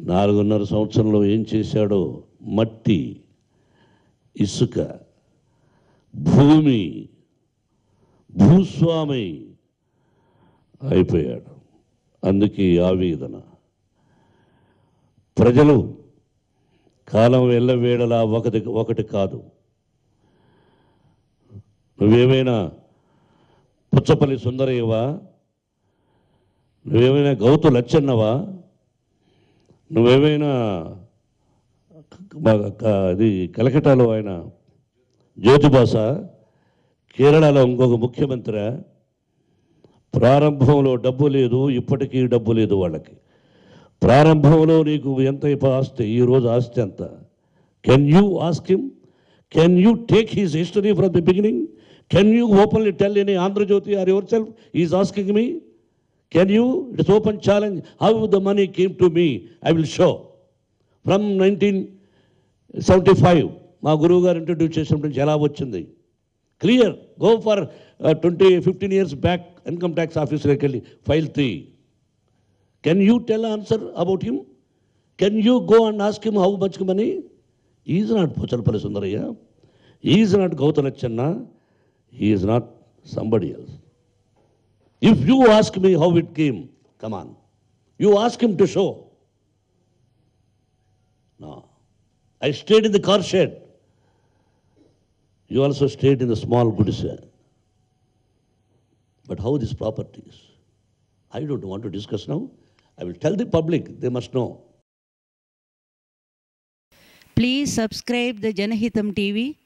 నాలుగున్నర సంవత్సరంలో ఏం చేశాడో మట్టి ఇసుక భూమి భూస్వామి అయిపోయాడు. అందుకే ఆవేదన. ప్రజలు కాలం వెళ్ళవేడలా ఒకటి ఒకటి కాదు. నువ్వేమైనా పుచ్చపల్లి సుందరయ్యవా? నువ్వేమైనా గౌతు లచ్చన్నవా? నువ్వేమైనా అది కలకటాలో ఆయన జ్యోతిబాస కేరళలో ఇంకొక ముఖ్యమంత్రి ప్రారంభంలో డబ్బు లేదు ఇప్పటికీ డబ్బు లేదు వాళ్ళకి. ప్రారంభంలో నీకు ఎంత ఆస్తి? ఈరోజు ఆస్తి ఎంత? Can you ask him can you take his history from the beginning can you openly tell any Andhrajyothi or yourself is asking me can you it's open challenge how the money came to me I will show from nineteen seventy five మా గురువు గారు introduce చేసినప్పటి ఎలా వచ్చింది? Clear go for twenty fifteen years back income tax ఆఫీస్లోకి వెళ్ళి file three can you tell answer about him can you go and ask him how much money is not Pochalapalli Sundarayya is not Gouthu Latchanna is not somebody else If you ask me how it came, come on. You ask him to show. No. I stayed in the car shed. You also stayed in the small goods. But how these properties? I don't want to discuss now. I will tell the public, they must know. Please subscribe the Janahitam TV